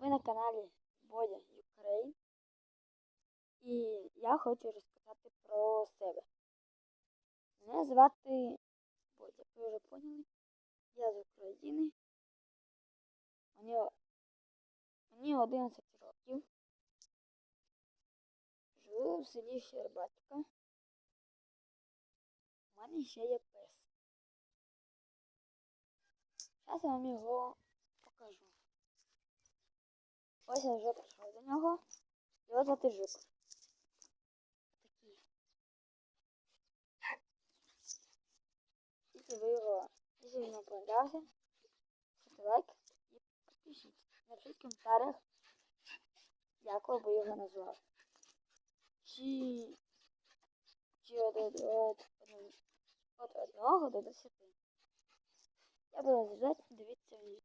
Ви на каналі Бодя Ukraine. І я хочу розказати про себе. Мене звати Бодя, ви вже поняли? Я з України. Мені, мені 11 років. Живу в селі Щербатка. У мене ще є пес. Зараз я вам його покажу. Ось я вже прийшов до нього. Його звати Жук. Якщо ви його, вам понравився, ставте лайк і підпишіться. Напишіть в коментарях, як ви би його назвали. Чи, чи от, от, от, от, одного до десяти. Я буду ждать, дивіться відео.